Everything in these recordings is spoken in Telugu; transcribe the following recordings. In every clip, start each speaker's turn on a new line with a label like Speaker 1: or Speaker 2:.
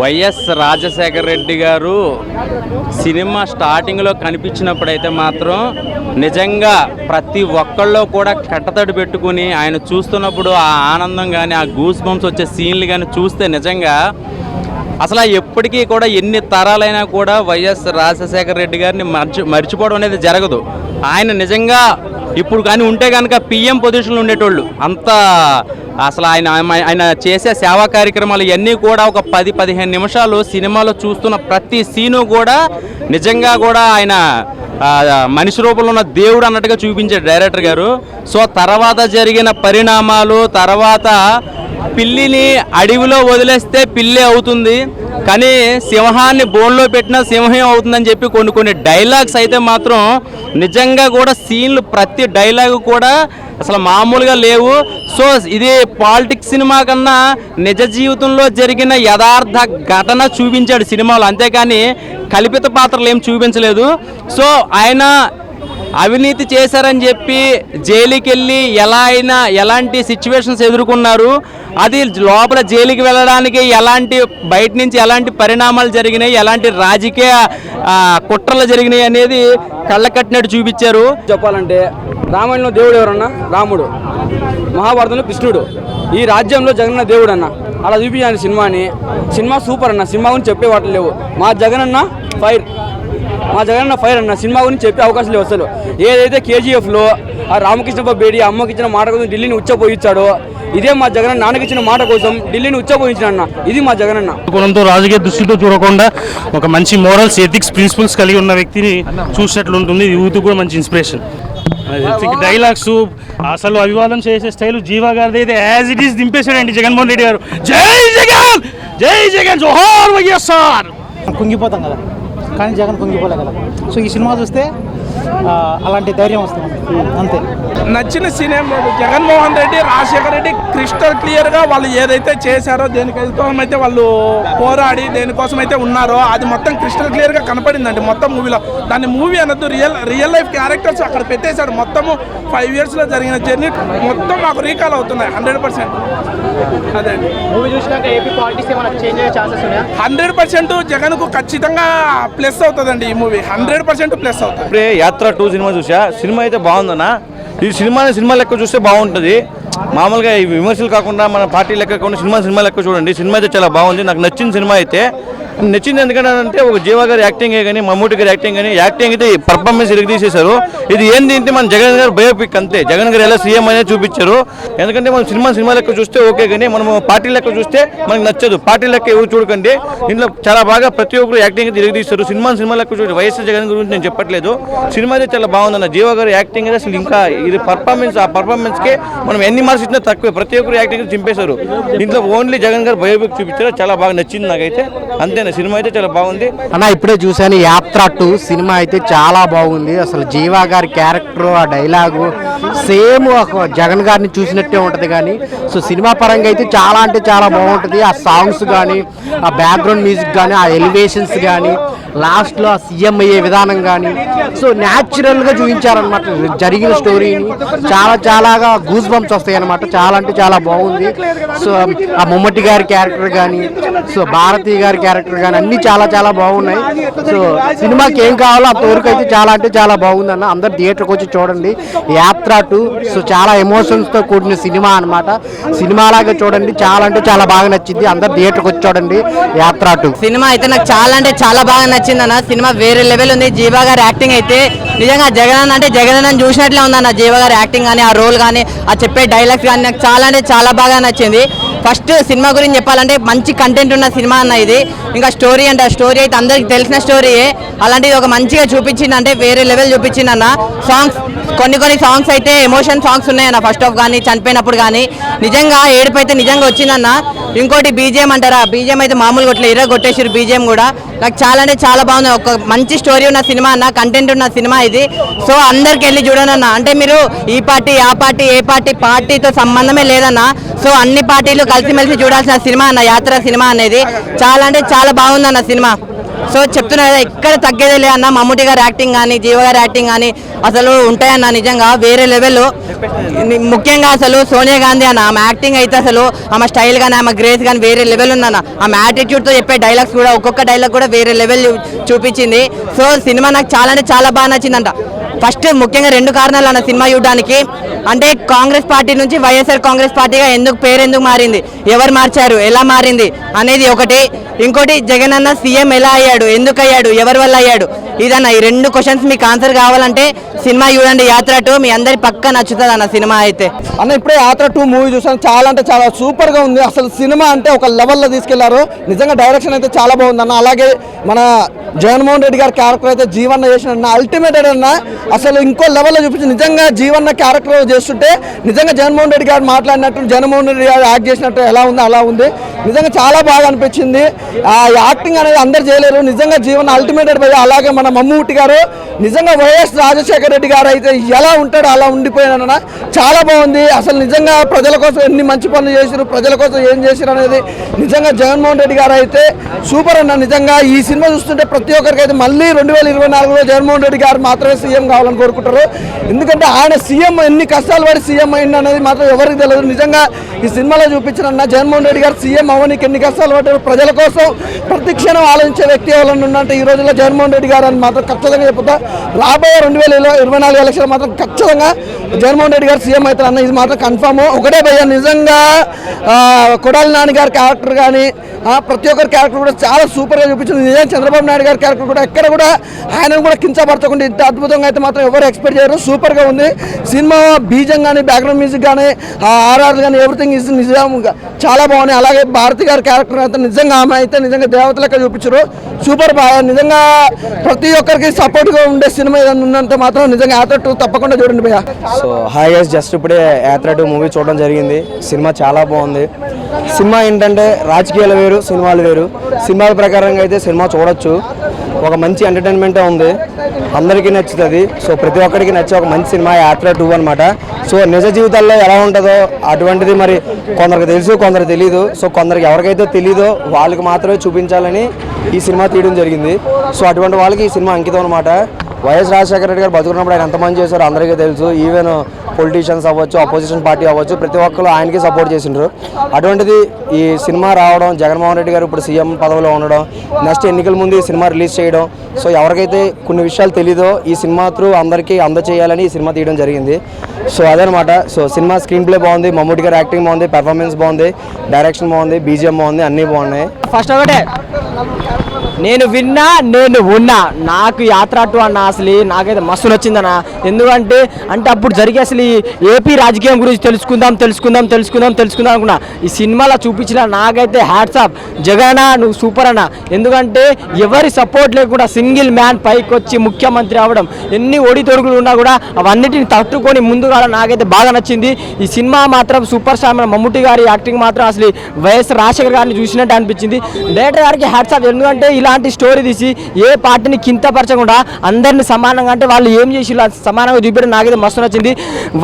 Speaker 1: వైఎస్ రాజశేఖర రెడ్డి గారు సినిమా స్టార్టింగ్లో కనిపించినప్పుడైతే మాత్రం నిజంగా ప్రతి ఒక్కళ్ళు కూడా కట్టతడి పెట్టుకుని ఆయన చూస్తున్నప్పుడు ఆ ఆనందం కానీ ఆ గూస్ బంప్స్ వచ్చే సీన్లు కానీ చూస్తే నిజంగా అసలు ఎప్పటికీ కూడా ఎన్ని తరాలైనా కూడా వైఎస్ రాజశేఖర రెడ్డి గారిని మర్చి మర్చిపోవడం అనేది జరగదు. ఆయన నిజంగా ఇప్పుడు కానీ ఉంటే కనుక పిఎం పొజిషన్లో ఉండేటోళ్ళు. అంత అసలు ఆయన ఆయన చేసే సేవా కార్యక్రమాలు ఇవన్నీ కూడా ఒక పది పదిహేను నిమిషాలు సినిమాలో చూస్తున్న ప్రతి సీను కూడా నిజంగా కూడా ఆయన మనిషి రూపంలో ఉన్న దేవుడు అన్నట్టుగా చూపించాడు డైరెక్టర్ గారు. సో తర్వాత జరిగిన పరిణామాలు తర్వాత పిల్లిని అడవిలో వదిలేస్తే పిల్లి అవుతుంది. కానీ సింహాన్ని బోన్లో పెట్టినా సింహం అవుతుందని చెప్పి కొన్ని కొన్ని డైలాగ్స్ అయితే మాత్రం నిజంగా కూడా సీన్లు ప్రతి డైలాగు కూడా అసలు మామూలుగా లేవు. సో ఇది పాలిటిక్స్ సినిమా కన్నా నిజ జీవితంలో జరిగిన యథార్థ ఘటన చూపించాడు సినిమాలో. అంతేకాని కల్పిత పాత్రలు ఏం చూపించలేదు. సో ఆయన అవినీతి చేశారని చెప్పి జైలుకి వెళ్ళి ఎలా అయినా ఎలాంటి సిచ్యువేషన్స్ ఎదుర్కొన్నారు? అది లోపల జైలుకి వెళ్ళడానికి ఎలాంటి బయట నుంచి ఎలాంటి పరిణామాలు జరిగినాయి? ఎలాంటి రాజకీయ కుట్రలు జరిగినాయి అనేది కళ్ళకట్టినట్టు చూపించారు.
Speaker 2: చెప్పాలంటే రామాయణంలో దేవుడు ఎవరన్నా? రాముడు. మహాభారతంలో కృష్ణుడు. ఈ రాజ్యంలో జగన్న దేవుడు అన్న అలా చూపించాను సినిమాని. సినిమా సూపర్ అన్న. సినిమా గురించి చెప్పే వాటి లేవు. మా జగనన్న ఫైర్. మా జగనన్న ఫైర్ అన్న సినిమా గురించి చెప్పే అవకాశం లేవు అసలు. ఏదైతే కేజీఎఫ్లో ఆ రామకృష్ణ బేడి అమ్మకి ఇచ్చిన మాట కోసం ఢిల్లీని ఉచ్చపోయించాడో ఇదే మా జగనన్న నాన్నకి ఇచ్చిన మాట కోసం ఢిల్లీని ఉచ్చపోయించాడన్న ఇది మా జగనన్న.
Speaker 3: కోణంతో రాజకీయ దృష్టితో చూడకుండా ఒక మంచి మోరల్స్ ఎథిక్స్ ప్రిన్సిపల్స్ కలిగి ఉన్న వ్యక్తిని చూసినట్లు ఉంటుంది యూత్ కూడా మంచి ఇన్స్పిరేషన్ డైలాగ్స్ అసలు అభివాదం చేసే స్టైల్ జీవా గారిది అయితే యాజ్ ఇట్ ఈస్ దింపేశాడండి జగన్మోహన్ రెడ్డి గారు. జై జగన్! జై జగన్! జోహార్ వైఎస్ఆర్!
Speaker 4: కుంగిపోతాం కదా. కానీ జగన్ కుంగిపోలే సో ఈ సినిమా చూస్తే అలాంటి ధైర్యం వస్తుంది అంతే.
Speaker 5: నచ్చిన సినిమా జగన్మోహన్ రెడ్డి రాజశేఖర రెడ్డి క్రిస్టల్ క్లియర్గా వాళ్ళు ఏదైతే చేశారో దేనికోసం అయితే వాళ్ళు పోరాడి దేనికోసం అయితే ఉన్నారో అది మొత్తం క్రిస్టల్ క్లియర్గా కనపడిందండి మొత్తం మూవీలో దాన్ని మూవీ అనొద్దు రియల్ రియల్ లైఫ్ క్యారెక్టర్స్ అక్కడ పెట్టేశాడు మొత్తము ఫైవ్ ఇయర్స్లో జరిగిన జర్నీ మొత్తం మాకు రీకాల్ అవుతున్నాయి హండ్రెడ్ పర్సెంట్ అదే.
Speaker 6: మూవీ చూసినాక ఏపీ పాలిటిక్స్ ఏమైనా చేంజ్ అయ్యే ఛాన్సెస్ ఉన్నాయా?
Speaker 5: హండ్రెడ్ పర్సెంట్ జగన్కు ఖచ్చితంగా ప్లస్ అవుతుందండి ఈ మూవీ హండ్రెడ్ పర్సెంట్ ప్లస్ అవుతుంది.
Speaker 7: యాత్ర టూ సినిమా చూసా సినిమా అయితే బాగుందన్న. ఈ సినిమా సినిమా లెక్క చూస్తే బాగుంటుంది. మామూలుగా ఈ విమర్శలు కాకుండా మన పార్టీ లెక్క కాకుండా సినిమా సినిమా లెక్క చూడండి. సినిమా అయితే చాలా బాగుంది. నాకు నచ్చిన సినిమా అయితే నచ్చింది ఎందుకంటే అంటే ఒక జీవా గారి యాక్టింగ్ కానీ మమ్మూటి గారి యాక్టింగ్ కానీ యాక్టింగ్ అయితే పర్ఫార్మెన్స్ ఇరగ తీసేశారు. ఇది ఏంది అంటే మన జగన్ గారు బయోపిక్ అంతే. జగన్ గారు ఎలా సీఎం అనేది చూపించారు. ఎందుకంటే మనం సినిమా సినిమా లెక్క చూస్తే ఓకే కానీ మనం పార్టీ లెక్క చూస్తే మనకు నచ్చదు. పార్టీ లెక్క ఎవరు చూడకండి. దీంట్లో చాలా బాగా ప్రతి ఒక్కరు యాక్టింగ్ అయితే ఇరగదీస్తారు సినిమా సినిమా లెక్క చూడండి. వైఎస్ జగన్ గురించి నేను చెప్పట్లేదు. సినిమా అయితే చాలా బాగుందన్న. జీవో గారు యాక్టింగ్ అయితే అసలు ఇంకా ఇది పర్ఫార్మెన్స్ ఆ పర్ఫార్మెన్స్కి మనం ఎన్ని మార్క్స్ ఇచ్చినా తక్కువే. ప్రతి ఒక్కరు యాక్టింగ్ చింపేశారు. దీంట్లో ఓన్లీ జగన్ గారు బయోపిక్ చూపించారు. చాలా బాగా నచ్చింది నాకైతే. అంతేనా సినిమా అయితే చాలా బాగుంది.
Speaker 8: అన్న ఇప్పుడే చూశాను యాత్ర టూ సినిమా అయితే చాలా బాగుంది. అసలు జీవా గారి క్యారెక్టర్ ఆ డైలాగు సేమ్ జగన్ గారిని చూసినట్టే ఉంటుంది కానీ సో సినిమా పరంగా అయితే చాలా అంటే చాలా బాగుంటుంది. ఆ సాంగ్స్ కానీ ఆ బ్యాక్గ్రౌండ్ మ్యూజిక్ కానీ ఆ ఎలివేషన్స్ కానీ లాస్ట్లో ఆ సీఎం అయ్యే విధానం కానీ సో న్యాచురల్గా చూపించారనమాట జరిగిన స్టోరీని చాలా చాలాగా గూస్ బంప్స్ వస్తాయి అనమాట చాలా అంటే చాలా బాగుంది. సో ఆ మమ్మటి గారి క్యారెక్టర్ కానీ సో భారతి గారి క్యారెక్టర్ కానీ అన్ని చాలా చాలా బాగున్నాయి. సో సినిమాకి ఏం కావాలో అంతవరకు అయితే చాలా అంటే చాలా బాగుంది అన్న అందరు థియేటర్కి వచ్చి చూడండి. యాత్ర టూ సో చాలా ఎమోషన్స్తో కూడిన సినిమా అనమాట సినిమా లాగా చూడండి చాలా అంటే చాలా బాగా నచ్చింది. అందరు థియేటర్కి వచ్చి చూడండి. యాత్ర టూ.
Speaker 9: సినిమా అయితే నాకు చాలా అంటే చాలా బాగా నచ్చింది అన్న సినిమా వేరే లెవెల్ ఉంది. జీవా గారి యాక్టింగ్ అయితే నిజంగా జగన్ అంటే జగన్ అని చూసినట్లే ఉందన్న జీవా గారి యాక్టింగ్ కానీ ఆ రోల్ కానీ ఆ చెప్పే డైలాగ్స్ కానీ నాకు చాలా అంటే చాలా బాగా నచ్చింది. ఫస్ట్ సినిమా గురించి చెప్పాలంటే మంచి కంటెంట్ ఉన్న సినిమా అన్న ఇది. ఇంకా స్టోరీ అంటే ఆ స్టోరీ అయితే అందరికి తెలిసిన స్టోరీయే అలాంటిది ఒక మంచిగా చూపించింది అంటే వేరే లెవెల్ చూపించింది అన్న. సాంగ్స్ కొన్ని కొన్ని సాంగ్స్ అయితే ఎమోషన్ సాంగ్స్ ఉన్నాయన్న. ఫస్ట్ ఆఫ్ కానీ చనిపోయినప్పుడు కానీ. నిజంగా ఏడుపు అయితే నిజంగా వచ్చిందన్న ఇంకోటి బీజేఎం అంటారా? బీజేఎం అయితే మామూలుగా కొట్టలే ఇరగ కొట్టేసారు బీజేఎం కూడా. నాకు చాలా అంటే చాలా బాగుంది. ఒక మంచి స్టోరీ ఉన్న సినిమా అన్న కంటెంట్ ఉన్న సినిమా ఇది. సో అందరికి వెళ్ళి చూడండి అన్న. అంటే మీరు ఈ పార్టీ ఆ పార్టీ ఏ పార్టీ పార్టీతో సంబంధమే లేదన్న. సో అన్ని పార్టీలు కలిసిమెలిసి చూడాల్సిన సినిమా అన్న యాత్ర సినిమా అనేది చాలా అంటే చాలా బాగుంది అన్న సినిమా. సో చెప్తున్నా కదా ఎక్కడ తగ్గేదే లే అన్న. మమ్ముటి గారి యాక్టింగ్ కానీ జీవ గారి యాక్టింగ్ కానీ అసలు ఉంటాయన్న నిజంగా వేరే లెవెల్. ముఖ్యంగా అసలు సోనియా గాంధీ అన్న ఆమె యాక్టింగ్ అయితే అసలు ఆమె స్టైల్ కానీ ఆమె గ్రేస్ కానీ వేరే లెవెల్ ఉందన్న. ఆమె యాటిట్యూడ్తో చెప్పే డైలాగ్స్ కూడా ఒక్కొక్క డైలాగ్ కూడా వేరే లెవెల్ చూపించింది. సో సినిమా నాకు చాలా అంటే చాలా బాగా నచ్చిందంట. ఫస్ట్ ముఖ్యంగా రెండు కారణాలు అన్న సినిమా చూడడానికి. అంటే కాంగ్రెస్ పార్టీ నుంచి వైఎస్ఆర్ కాంగ్రెస్ పార్టీగా ఎందుకు పేరు ఎందుకు మారింది? ఎవరు మార్చారు? ఎలా మారింది? అనేది ఒకటి. ఇంకోటి జగన్ అన్న సీఎం ఎలా అయ్యాడు? ఎందుకు అయ్యాడు? ఎవరి వల్ల అయ్యాడు? ఇదన్న ఈ రెండు క్వశ్చన్స్ మీకు ఆన్సర్ కావాలంటే సినిమా చూడండి యాత్ర టూ మీ అందరి పక్క నచ్చుతుంది అన్న సినిమా అయితే.
Speaker 2: అన్న ఇప్పుడే యాత్ర టూ మూవీ చూసాను చాలా అంటే చాలా సూపర్గా ఉంది. అసలు సినిమా అంటే ఒక లెవెల్లో తీసుకెళ్ళారు. నిజంగా డైరెక్షన్ అయితే చాలా బాగుంది అన్న. అలాగే మన జగన్మోహన్ రెడ్డి గారి క్యారెక్టర్ అయితే జీవన్న చేసిన అన్న. అల్టిమేట్ అన్న అసలు ఇంకో లెవెల్లో చూపించి నిజంగా జీవన్న క్యారెక్టర్ చేస్తుంటే నిజంగా జగన్మోహన్ రెడ్డి గారు మాట్లాడినట్టు జగన్మోహన్ రెడ్డి గారు యాక్ట్ చేసినట్టు ఎలా ఉంది అలా ఉంది. నిజంగా చాలా బాగా అనిపించింది. ఆ యాక్టింగ్ అనేది అందరు చేయలేరు. నిజంగా జీవన అల్టిమేటెడ్ పోయి అలాగే మన మమ్మూటి గారు నిజంగా వైఎస్ రాజశేఖర రెడ్డి గారు అయితే ఎలా ఉంటాడో అలా ఉండిపోయానన్న చాలా బాగుంది. అసలు నిజంగా ప్రజల కోసం ఎన్ని మంచి పనులు చేశారు ప్రజల కోసం ఏం చేశారు అనేది నిజంగా జగన్మోహన్ రెడ్డి గారు అయితే సూపర్ అన్న. నిజంగా ఈ సినిమా చూస్తుంటే ప్రతి ఒక్కరికి అయితే మళ్ళీ రెండు వేల ఇరవై నాలుగులో జగన్మోహన్ రెడ్డి గారు మాత్రమే సీఎం కావాలని కోరుకుంటారు. ఎందుకంటే ఆయన సీఎం ఎన్ని కష్టాలు పడి సీఎం అయింది అనేది మాత్రం ఎవరికి తెలియదు. నిజంగా ఈ సినిమాలో చూపించిన జగన్మోహన్ రెడ్డి గారు సీఎం అవ్వనికి ఎన్ని కష్టాలు పడ్డారు ప్రజల కోసం ప్రతి క్షణం ఆలోచించే వ్యక్తి ఎవరన్నా ఉందంటే ఈ రోజుల్లో జగన్మోహన్ రెడ్డి గారు అని మాత్రం ఖచ్చితంగా చెప్తా రాబోయే రెండు వేల ఇరవై నాలుగు ఎలక్షన్ మాత్రం ఖచ్చితంగా జగన్మోహన్ రెడ్డి గారు సీఎం అవుతారు అన్న ఇది మాత్రం కన్ఫామ్ ఒకటే భయ నిజంగా కొడాలి నాని గారి క్యారెక్టర్ కానీ ప్రతి ఒక్కరి క్యారెక్టర్ కూడా చాలా సూపర్గా చూపించింది. నిజంగా చంద్రబాబు నాయుడు గారి క్యారెక్టర్ కూడా ఎక్కడ కూడా ఆయన కూడా కించపరచకుండా ఇంత అద్భుతంగా అయితే మాత్రం ఎవరు ఎక్స్పెక్ట్ చేయరు. సూపర్గా ఉంది. సినిమా బీజం కానీ బ్యాక్గ్రౌండ్ మ్యూజిక్ కానీ ఆర్ఆర్ కానీ ఎవ్రీథింగ్ ఇస్ నిజంగా చాలా బాగున్నాయి. అలాగే భారతి గారి క్యారెక్టర్ అయితే నిజంగా ఆమె అయితే నిజంగా దేవత చూపించారు. సూపర్ బాగా. నిజంగా ప్రతి ఒక్కరికి సపోర్ట్గా ఉండే సినిమా ఏదైనా ఉందంటే మాత్రం నిజంగా యాత్ర టూ తప్పకుండా చూడండి భయ్య.
Speaker 10: సో హాయ్ గైస్ జస్ట్ ఇప్పుడే యాత్ర టూ మూవీ చూడడం జరిగింది. సినిమా చాలా బాగుంది. సినిమా ఏంటంటే రాజకీయాలు వేరు సినిమాలు వేరు. సినిమాల ప్రకారంగా అయితే సినిమా చూడొచ్చు. ఒక మంచి ఎంటర్టైన్మెంటే ఉంది. అందరికీ నచ్చుతుంది. సో ప్రతి ఒక్కరికి నచ్చే ఒక మంచి సినిమా యాత్ర టూ అనమాట సో నిజ జీవితాల్లో ఎలా ఉంటుందో అటువంటిది మరి కొందరికి తెలుసు కొందరు తెలియదు సో కొందరికి ఎవరికైతే తెలియదో వాళ్ళకి మాత్రమే చూపించాలని ఈ సినిమా తీయడం జరిగింది. సో అటువంటి వాళ్ళకి ఈ సినిమా అంకితం అనమాట వైఎస్ రాజశేఖర రెడ్డి గారు బతుకున్నప్పుడు ఆయన ఎంత మంది చేశారో అందరికీ తెలుసు. ఈవెన్ పొలిటీషియన్స్ అవ్వచ్చు అపోజిషన్ పార్టీ అవ్వచ్చు ప్రతి ఒక్కరు ఆయనకి సపోర్ట్ చేసిండ్రు. అటువంటిది ఈ సినిమా రావడం జగన్మోహన్ రెడ్డి గారు ఇప్పుడు సీఎం పదవిలో ఉండడం నెక్స్ట్ ఎన్నికల ముందు ఈ సినిమా రిలీజ్ చేయడం. సో ఎవరికైతే కొన్ని విషయాలు తెలీదో ఈ సినిమా త్రూ అందరికీ అందచేయాలని ఈ సినిమా తీయడం జరిగింది. సో అదనమాట. సో సినిమా స్క్రీన్ ప్లే బాగుంది మమ్మూటి గారు యాక్టింగ్ బాగుంది పెర్ఫార్మెన్స్ బాగుంది డైరెక్షన్ బాగుంది బీజిఎం బాగుంది అన్నీ బాగున్నాయి.
Speaker 6: ఫస్ట్ ఒకటే. నేను విన్నా నేను ఉన్నా. నాకు యాత్ర టూ అన్న అసలు నాకైతే మస్తు నచ్చిందన్న. ఎందుకంటే అంటే అప్పుడు జరిగే అసలు ఈ ఏపీ రాజకీయం గురించి తెలుసుకుందాం తెలుసుకుందాం తెలుసుకుందాం తెలుసుకుందాం అనుకున్నా. ఈ సినిమాలో చూపించిన నాకైతే హ్యాట్స్ ఆఫ్ జగన్ నువ్వు సూపర్ అన్న. ఎందుకంటే ఎవరి సపోర్ట్ లేకుండా సింగిల్ మ్యాన్ పైకి వచ్చి ముఖ్యమంత్రి అవ్వడం ఎన్ని ఒడితొడుగులు ఉన్నా కూడా అవన్నిటిని తట్టుకొని ముందుగా నాకైతే బాగా నచ్చింది. ఈ సినిమా మాత్రం సూపర్ స్టార్ మన మమ్ముటి గారి యాక్టింగ్ మాత్రం అసలు వైఎస్ రాజశేఖర్ గారిని చూసినట్టు అనిపించింది. డైరెక్టర్ గారికి హ్యాట్సాప్ ఎందుకంటే ఇలా ఇలాంటి స్టోరీ తీసి ఏ పార్టీని కింతపరచకుండా అందరిని సమానంగా అంటే వాళ్ళు ఏం చేసి సమానంగా చూపించడం నాకైతే మస్తు నచ్చింది.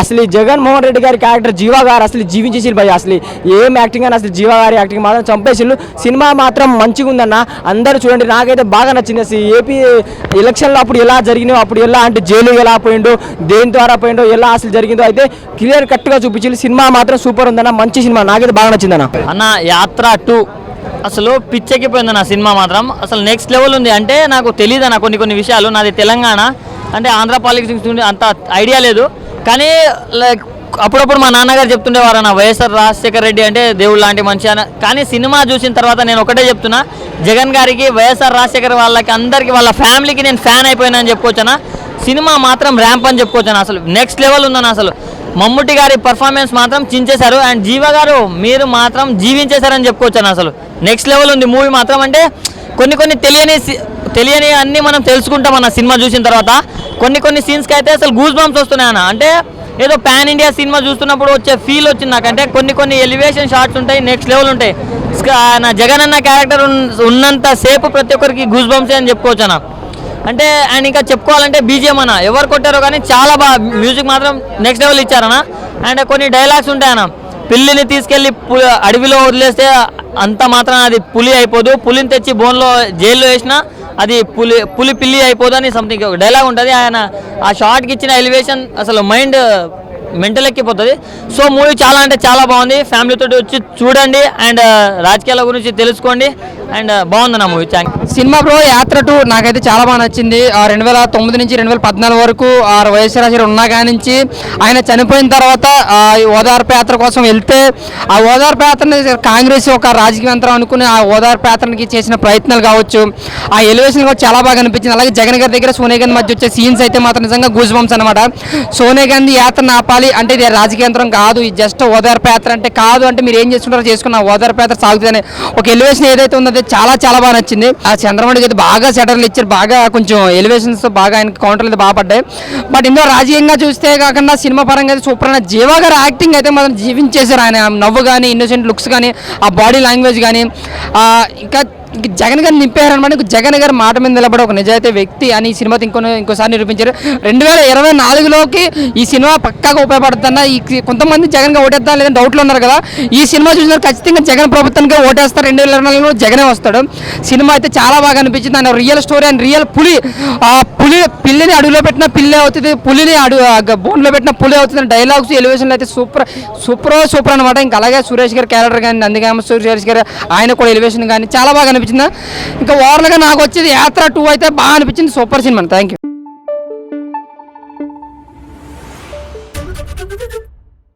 Speaker 6: అసలు జగన్మోహన్ రెడ్డి గారి క్యారెక్టర్ జీవా గారు అసలు జీవించేసి భయ అసలు ఏం యాక్టింగ్ అని అసలు జీవా గారి యాక్టింగ్ మాత్రం చంపేసిండు సినిమా మాత్రం మంచిగా ఉందన్న. అందరూ చూడండి నాకైతే బాగా నచ్చింది. అసలు ఏపీ ఎలక్షన్లో అప్పుడు ఎలా జరిగినాయో అప్పుడు ఎలా అంటే జైలు ఎలా పోయిండో దేని ద్వారా పోయిండో ఎలా అసలు జరిగిందో అయితే క్లియర్ కట్గా చూపించింది సినిమా మాత్రం సూపర్ ఉందన్న. మంచి సినిమా. నాకైతే బాగా నచ్చిందన్న.
Speaker 9: అన్న యాత్ర టూ. అసలు పిచ్చెక్కిపోయింది నా సినిమా మాత్రం. అసలు నెక్స్ట్ లెవెల్ ఉంది. అంటే నాకు తెలియదు అన్న కొన్ని కొన్ని విషయాలు. నాది తెలంగాణ. అంటే ఆంధ్ర పాలిటిక్స్ నుండి అంత ఐడియా లేదు. కానీ లైక్ అప్పుడప్పుడు మా నాన్నగారు చెప్తుండేవారు అన్న వైఎస్ఆర్ రాజశేఖర రెడ్డి అంటే దేవుడు లాంటి మనిషి అని కానీ సినిమా చూసిన తర్వాత నేను ఒకటే చెప్తున్నా జగన్ గారికి వైఎస్ఆర్ రాజశేఖర్ వాళ్ళకి అందరికీ వాళ్ళ ఫ్యామిలీకి నేను ఫ్యాన్ అయిపోయినా అని చెప్పుకోవచ్చానా సినిమా మాత్రం ర్యాంప్ అని చెప్పుకోవచ్చాను అసలు నెక్స్ట్ లెవెల్ ఉందని అసలు. మమ్ముట్టి గారి పర్ఫార్మెన్స్ మాత్రం చించేశారు. అండ్ జీవ గారు మీరు మాత్రం జీవించేశారని చెప్పుకోవచ్చాను అసలు. నెక్స్ట్ లెవెల్ ఉంది మూవీ మాత్రం అంటే కొన్ని కొన్ని తెలియని సి- తెలియని అన్నీ మనం తెలుసుకుంటాం అన్న సినిమా చూసిన తర్వాత. కొన్ని కొన్ని సీన్స్కి అయితే అసలు గూస్ బంప్స్ వస్తున్నాయి అన్న. అంటే ఏదో పాన్ ఇండియా సినిమా చూస్తున్నప్పుడు వచ్చే ఫీల్ వచ్చింది నాకంటే కొన్ని కొన్ని ఎలివేషన్ షాట్స్ ఉంటాయి నెక్స్ట్ లెవెల్ ఉంటాయి. నా జగన్ అన్న క్యారెక్టర్ ఉన్నంత సేపు ప్రతి ఒక్కరికి గూస్ బంప్సే అని చెప్పుకోవచ్చు అన్న. అంటే అండ్ ఇంకా చెప్పుకోవాలంటే బీజిఎం అన్న. ఎవరు కొట్టారో కానీ చాలా బాగా మ్యూజిక్ మాత్రం నెక్స్ట్ లెవెల్ ఇచ్చారన్న అండ్ కొన్ని డైలాగ్స్ ఉంటాయన్న పిల్లిని తీసుకెళ్ళి పు- అడవిలో వదిలేస్తే అంత మాత్రం అది పులి అయిపోదు. పులిని తెచ్చి బోన్లో జైల్లో వేసినా
Speaker 6: అది పులి పులి పిల్లి అయిపోదని సంథింగ్ ఒక డైలాగ్ ఉంటుంది. ఆయన ఆ షార్ట్కి ఇచ్చిన ఎలివేషన్ అసలు మైండ్ మెంటల్ ఎక్కిపోతుంది సో మూవీ చాలా అంటే చాలా బాగుంది. ఫ్యామిలీతో వచ్చి చూడండి అండ్ uh, రాజకీయాల గురించి తెలుసుకోండి. అండ్ uh, బాగుంది నా movie. Thank
Speaker 11: cinema bro Yatra two నాకైతే చాలా బాగా నచ్చింది. ఆ రెండు వేల తొమ్మిది నుంచి రెండు వేల పద్నాలుగు వరకు ఆ వైఎస్ రాజు ఉన్నా నుంచి ఆయన చనిపోయిన తర్వాత ఈ ఓదార్పు యాత్ర కోసం వెళ్తే ఆ ఓదార్పు యాత్రని కాంగ్రెస్ ఒక రాజకీయ యంత్రం అనుకుని ఆ ఓదార్పు యాత్రకి చేసిన ప్రయత్నాలు కావచ్చు. ఆ ఎలివేషన్ కూడా చాలా బాగా అనిపించింది. అలాగే జగన్ గారి దగ్గర సోనియా గాంధీ మధ్య వచ్చే సీన్స్ అయితే మాత్రం నిజంగా గూజ్ బంప్స్ అనమాట సోనియా గాంధీ యాత్ర ఆపాలి అంటే ఇది రాజకీయ యంత్రం కాదు ఇది జస్ట్ ఓదార్పేత్ర అంటే కాదు అంటే మీరు ఏం చేసుకుంటారో చేసుకున్న ఓదార్పేత్ర సాగుతుందని ఒక ఎలివేషన్ ఏదైతే ఉందో అది చాలా చాలా బాగా నచ్చింది. ఆ చంద్రబాబుకి అయితే బాగా సెటర్లు ఇచ్చారు బాగా కొంచెం ఎలివేషన్స్ బాగా ఆయన కౌంటర్లు అయితే బాగా పడ్డాయి. బట్ ఇందులో రాజకీయంగా చూస్తే కాకుండా సినిమా పరంగా అయితే సూపర్ అయిన జీవా గారి యాక్టింగ్ అయితే మనం జీవించేశారు ఆయన. నవ్వు కానీ ఇన్నోసెంట్ లుక్స్ కానీ ఆ బాడీ లాంగ్వేజ్ కానీ ఇంకా జగన్ గారు నింపారు అనమాట జగన్ గారు మాట మీద నిలబడే ఒక నిజాయితీ వ్యక్తి అని ఈ సినిమా ఇంకో ఇంకోసారి నిరూపించారు. రెండు వేల ఇరవై నాలుగులోకి ఈ సినిమా పక్కాగా ఉపయోగపడుతుందా ఈ కొంతమంది జగన్గా ఓటేద్దాం లేదని డౌట్లు ఉన్నారు కదా. ఈ సినిమా చూసిన ఖచ్చితంగా జగన్ ప్రభుత్వానికి ఓటేస్తారు. రెండు వేల ఇరవై నాలుగులో జగనే వస్తాడు. సినిమా అయితే చాలా బాగా అనిపించింది. ఆయన రియల్ స్టోరీ అండ్ రియల్ పులి ఆ పులి పిల్లిని అడుగులో పెట్టిన పిల్లి అవుతుంది. పులిని అడుగు బోన్లో పెట్టిన పులి అవుతుంది. డైలాగ్స్ ఎలివేషన్లు అయితే సూపర్ సూపర్ సూపర్ అనమాట. ఇంకా అలాగే సురేష్ గారి క్యారెక్టర్ కానీ నందిగామ సురేష్ గారు ఆయన కూడా ఎలివేషన్ కానీ చాలా బాగా అనిపించిందా? ఇంకా ఓవరాల్గా నాకు వచ్చేది యాత్ర టూ అయితే బాగా అనిపించింది. Super cinema thank you